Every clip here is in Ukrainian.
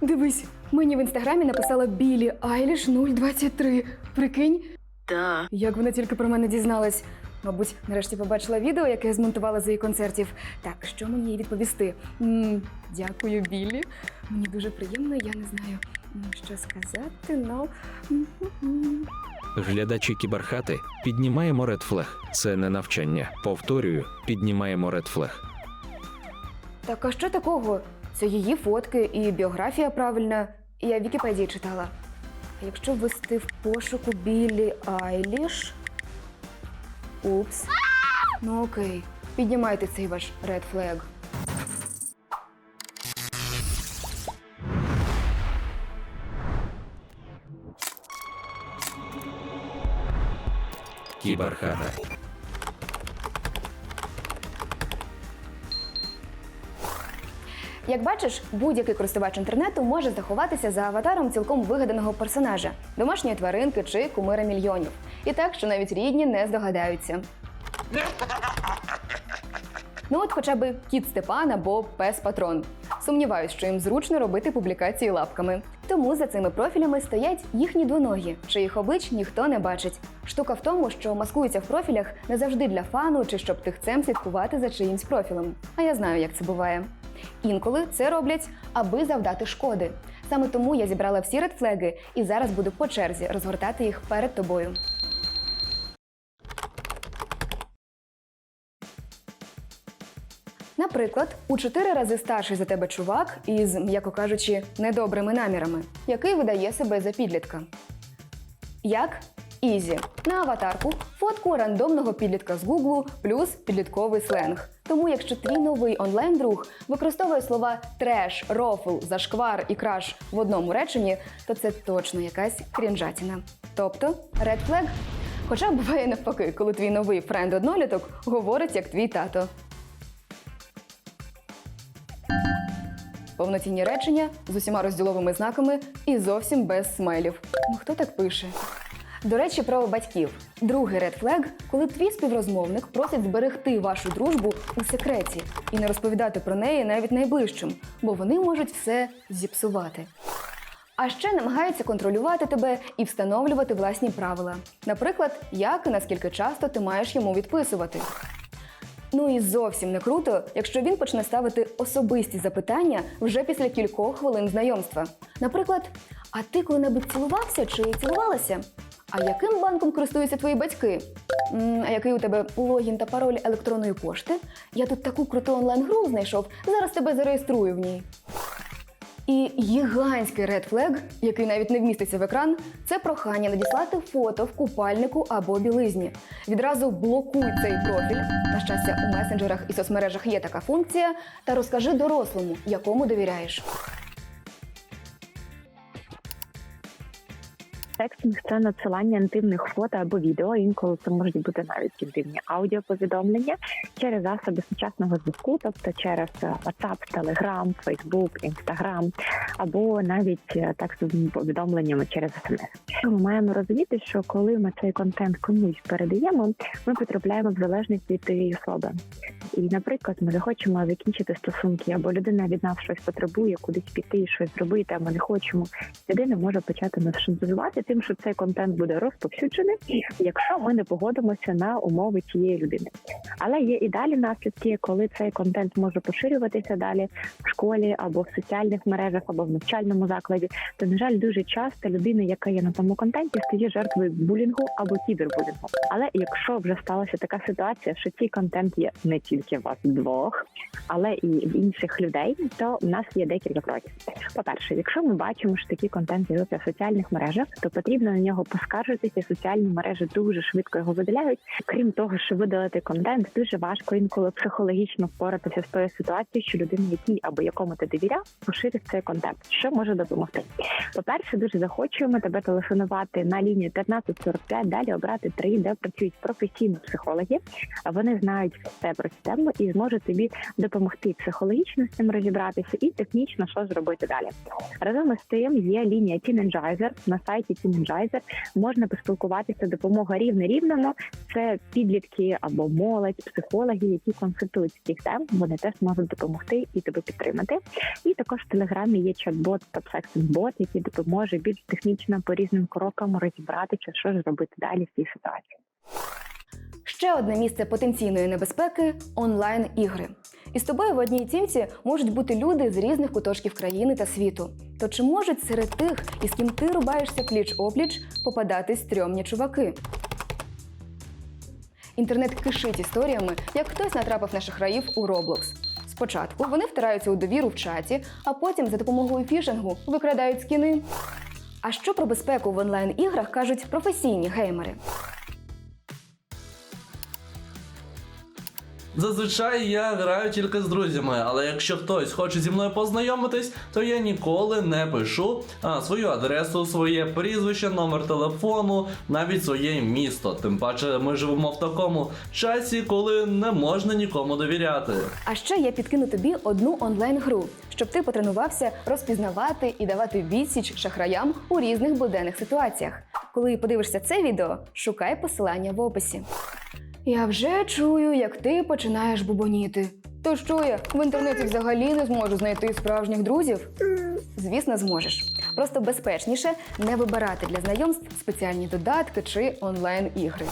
Дивись, мені в інстаграмі написала Білі Айліш 023. Прикинь, Та. як вона тільки про мене дізналась. Мабуть, нарешті побачила відео, яке я змонтувала з її концертів. Так, що мені їй відповісти? м дякую, Білі. Мені дуже приємно, я не знаю, м, що сказати, но. Глядачі кіберхати піднімаємо редфлег. Це не навчання. Повторюю, піднімаємо редфлег. Так а що такого? Це її фотки і біографія правильна. Я в Вікіпедії читала. Якщо ввести в пошуку Білі Айліш. Упс. Ну окей. Піднімайте цей ваш ред флег. Кіберхата. Як бачиш, будь-який користувач інтернету може заховатися за аватаром цілком вигаданого персонажа, домашньої тваринки чи кумира мільйонів. І так, що навіть рідні не здогадаються. Ну от хоча б кіт Степан або пес Патрон. Сумніваюсь, що їм зручно робити публікації лапками. Тому за цими профілями стоять їхні двоногі, чиїх облич ніхто не бачить. Штука в тому, що маскуються в профілях не завжди для фану чи щоб тихцем слідкувати за чиїмсь профілем. А я знаю, як це буває. Інколи це роблять, аби завдати шкоди. Саме тому я зібрала всі редфлеги і зараз буду по черзі розгортати їх перед тобою. Наприклад, у чотири рази старший за тебе чувак із, м'яко кажучи, недобрими намірами, який видає себе за підлітка. Як? Ізі. На аватарку фотку рандомного підлітка з Гуглу плюс підлітковий сленг. Тому, якщо твій новий онлайн-друг використовує слова треш, рофл, зашквар і краш в одному реченні, то це точно якась крінжатіна. Тобто red flag. Хоча буває навпаки, коли твій новий френд-одноліток говорить як твій тато. Повноцінні речення з усіма розділовими знаками і зовсім без смайлів. Ну хто так пише? До речі, про батьків. Другий ред флег, коли твій співрозмовник просить зберегти вашу дружбу у секреті і не розповідати про неї навіть найближчим, бо вони можуть все зіпсувати. А ще намагаються контролювати тебе і встановлювати власні правила. Наприклад, як і наскільки часто ти маєш йому відписувати. Ну і зовсім не круто, якщо він почне ставити особисті запитання вже після кількох хвилин знайомства. Наприклад, а ти коли-небудь цілувався чи цілувалася? А яким банком користуються твої батьки? А який у тебе логін та пароль електронної пошти? Я тут таку круту онлайн-гру знайшов, зараз тебе зареєструю в ній. І гігантський ред флег, який навіть не вміститься в екран, це прохання надіслати фото в купальнику або білизні. Відразу блокуй цей профіль. На щастя, у месенджерах і соцмережах є така функція. Та розкажи дорослому, якому довіряєш. Текстинг це надсилання інтимних фото або відео. Інколи це можуть бути навіть інтимні аудіоповідомлення через засоби сучасного зв'язку, тобто через е, WhatsApp, Telegram, Facebook, Instagram, або навіть е, текстовими повідомленнями через SMS. Ми маємо розуміти, що коли ми цей контент комусь передаємо, ми потрапляємо в залежність від тієї особи. І, наприклад, ми захочемо закінчити стосунки, або людина від нас щось потребує, кудись піти, щось зробити, а ми не хочемо. Людина може почати нас шантажувати тим, що цей контент буде розповсюджений, якщо ми не погодимося на умови цієї людини. Але є і далі наслідки, коли цей контент може поширюватися далі в школі або в соціальних мережах, або в навчальному закладі. То на жаль, дуже часто людина, яка є на тому контенті, стає жертвою булінгу або кібербулінгу. Але якщо вже сталася така ситуація, що цей контент є не тільки вас двох, але і в інших людей, то в нас є декілька кроків. По-перше, якщо ми бачимо, що такий контент з'явився в соціальних мережах, то потрібно на нього поскаржитися. Соціальні мережі дуже швидко його видаляють. Крім того, що видалити контент, дуже важко інколи психологічно впоратися з тою ситуацією, що людина, якій або якому ти довіряв, поширив цей контент. Що може допомогти? По-перше, дуже захочуємо тебе телефонувати на лінію 1545, далі обрати три, де працюють професійні психологи. Вони знають все про систему і зможе тобі допомогти психологічно з цим розібратися і технічно що зробити далі. Разом із тим є лінія Teenagizer. На сайті Teenagizer можна поспілкуватися допомога рівне рівному. Це підлітки або молодь, психологи, які консультують цих тем. Вони теж можуть допомогти і тебе підтримати. І також в телеграмі є чат-бот та бот який допоможе більш технічно по різним крокам розібратися, що ж робити далі в цій ситуації. Ще одне місце потенційної небезпеки онлайн-ігри. І з тобою в одній тімці можуть бути люди з різних куточків країни та світу. То чи можуть серед тих, із ким ти рубаєшся пліч-опліч, попадатись стрьомні чуваки? Інтернет кишить історіями, як хтось натрапив на шахраїв у Roblox. Спочатку вони втираються у довіру в чаті, а потім за допомогою фішингу викрадають скіни. А що про безпеку в онлайн-іграх кажуть професійні геймери? Зазвичай я граю тільки з друзями, але якщо хтось хоче зі мною познайомитись, то я ніколи не пишу а, свою адресу, своє прізвище, номер телефону, навіть своє місто. Тим паче ми живемо в такому часі, коли не можна нікому довіряти. А ще я підкину тобі одну онлайн-гру, щоб ти потренувався розпізнавати і давати відсіч шахраям у різних буденних ситуаціях. Коли подивишся це відео, шукай посилання в описі. Я вже чую, як ти починаєш бубоніти. То що я в інтернеті взагалі не зможу знайти справжніх друзів? Звісно, зможеш. Просто безпечніше не вибирати для знайомств спеціальні додатки чи онлайн-ігри.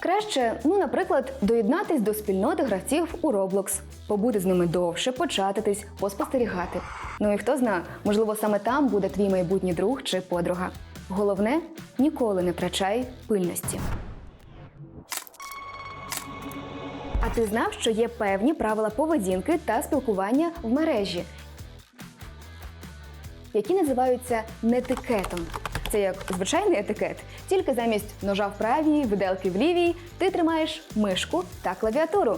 Краще, ну, наприклад, доєднатись до спільноти гравців у Roblox, побути з ними довше, початитись, поспостерігати. Ну і хто зна, можливо, саме там буде твій майбутній друг чи подруга. Головне ніколи не втрачай пильності. А ти знав, що є певні правила поведінки та спілкування в мережі, які називаються нетикетом. Це як звичайний етикет, тільки замість ножа в правій, виделки в лівій, ти тримаєш мишку та клавіатуру.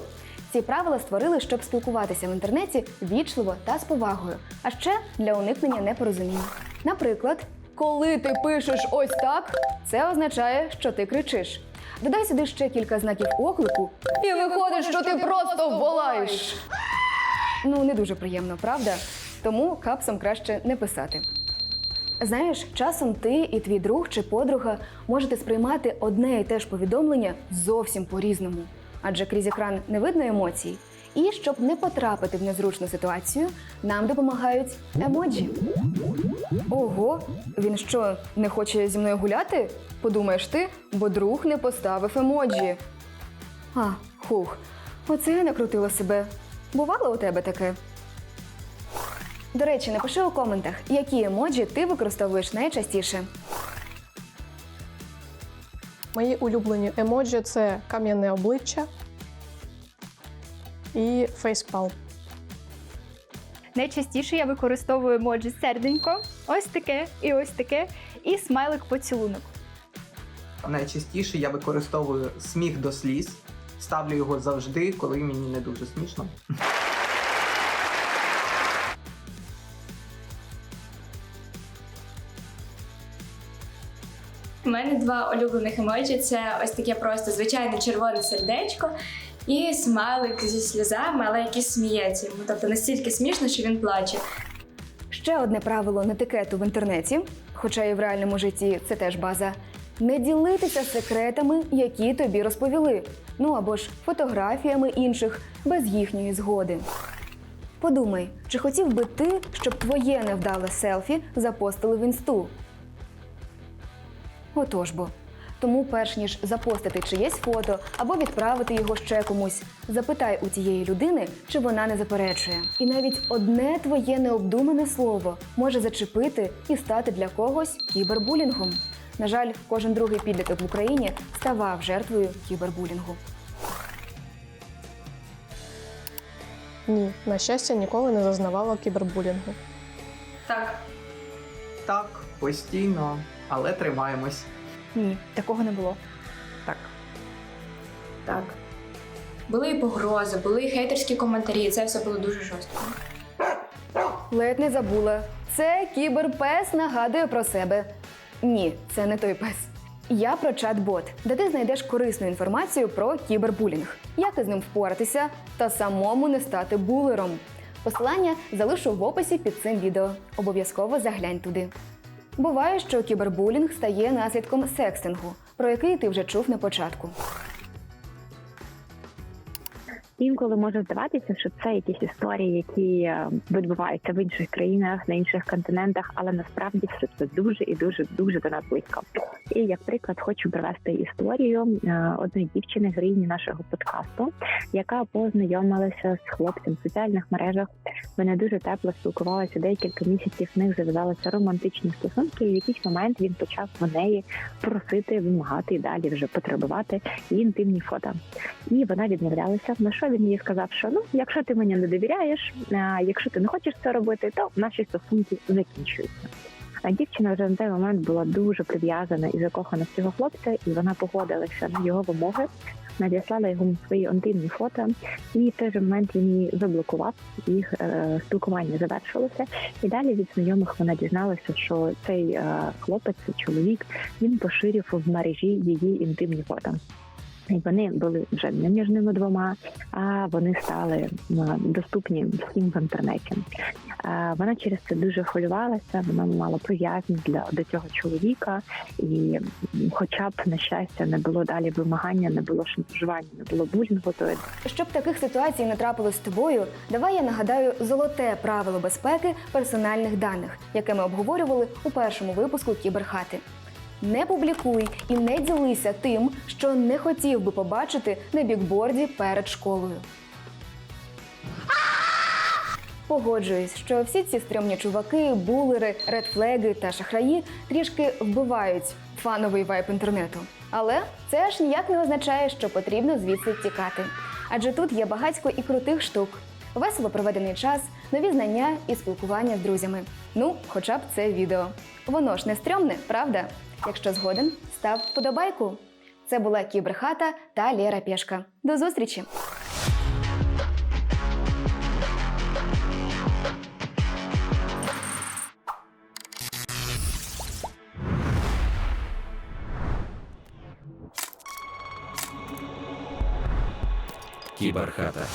Ці правила створили, щоб спілкуватися в інтернеті вічливо та з повагою, а ще для уникнення непорозумінь. Наприклад, коли ти пишеш ось так, це означає, що ти кричиш. Додай сюди ще кілька знаків оклику, і виходить, що ти просто волаєш. Ну, не дуже приємно, правда? Тому капсом краще не писати. Знаєш, часом ти і твій друг чи подруга можете сприймати одне і те ж повідомлення зовсім по-різному, адже крізь екран не видно емоцій. І щоб не потрапити в незручну ситуацію, нам допомагають емоджі. Ого, він що, не хоче зі мною гуляти? Подумаєш ти, бо друг не поставив емоджі. А, хух, оце я накрутила себе. Бувало у тебе таке? До речі, напиши у коментах, які емоджі ти використовуєш найчастіше. Мої улюблені емоджі це кам'яне обличчя і фейспалм. Найчастіше я використовую емоджі серденько, ось таке і ось таке, і смайлик поцілунок. Найчастіше я використовую сміх до сліз. Ставлю його завжди, коли мені не дуже смішно. У мене два улюблених емоджі це ось таке просто звичайне червоне сердечко і смайлик зі сльозами, але який сміється. Ну, Тобто настільки смішно, що він плаче. Ще одне правило нетикету в інтернеті, хоча і в реальному житті це теж база. Не ділитися секретами, які тобі розповіли. Ну або ж фотографіями інших без їхньої згоди. Подумай, чи хотів би ти, щоб твоє невдале селфі запостили в інсту? Отож бо. Тому, перш ніж запостити чиєсь фото або відправити його ще комусь, запитай у тієї людини, чи вона не заперечує. І навіть одне твоє необдумане слово може зачепити і стати для когось кібербулінгом. На жаль, кожен другий підліток в Україні ставав жертвою кібербулінгу. Ні, на щастя, ніколи не зазнавала кібербулінгу. Так. Так, постійно, але тримаємось. Ні, такого не було. Так. Так. Були і погрози, були і хейтерські коментарі, це все було дуже жорстко. Ледь не забула. Це кіберпес нагадує про себе. Ні, це не той пес. Я про чат-бот, де ти знайдеш корисну інформацію про кібербулінг, як із ним впоратися та самому не стати булером. Посилання залишу в описі під цим відео. Обов'язково заглянь туди. Буває, що кібербулінг стає наслідком секстингу, про який ти вже чув на початку. Інколи може здаватися, що це якісь історії, які е, відбуваються в інших країнах, на інших континентах, але насправді все це дуже і дуже дуже до нас близько. І як приклад, хочу привести історію е, одної дівчини, героїні нашого подкасту, яка познайомилася з хлопцем в соціальних мережах. Вони дуже тепло спілкувалися. Декілька місяців в них зав'язалися романтичні стосунки. І в якийсь момент він почав в неї просити, вимагати і далі вже потребувати інтимні фото. І вона відмовлялася. На що він їй сказав, що ну, якщо ти мені не довіряєш, а якщо ти не хочеш це робити, то наші стосунки закінчуються. А дівчина вже на той момент була дуже прив'язана і закохана в цього хлопця, і вона погодилася на його вимоги, надіслала йому свої інтимні фото, і в той же момент він її заблокував. Їх е, спілкування завершилося. І далі від знайомих вона дізналася, що цей е, хлопець, чоловік, він поширив в мережі її інтимні фото. Вони були вже не між ними двома, а вони стали доступні всім в інтернеті. Вона через це дуже хвилювалася. Вона мала приязнь для до цього чоловіка, і хоча б на щастя не було далі вимагання, не було шантажування, не було булінгу, Щоб таких ситуацій не трапилось з тобою, давай я нагадаю золоте правило безпеки персональних даних, яке ми обговорювали у першому випуску кіберхати. Не публікуй і не ділися тим, що не хотів би побачити на бікборді перед школою. Погоджуюсь, що всі ці стрьомні чуваки, булери, редфлеги та шахраї трішки вбивають фановий вайб інтернету. Але це ж ніяк не означає, що потрібно звідси тікати. Адже тут є багатько і крутих штук, весело проведений час, нові знання і спілкування з друзями. Ну, хоча б це відео. Воно ж не стрьомне, правда? Якщо згоден, став вподобайку. Це була Кіберхата та Лєра Пєшка. До зустрічі! Кіберхата.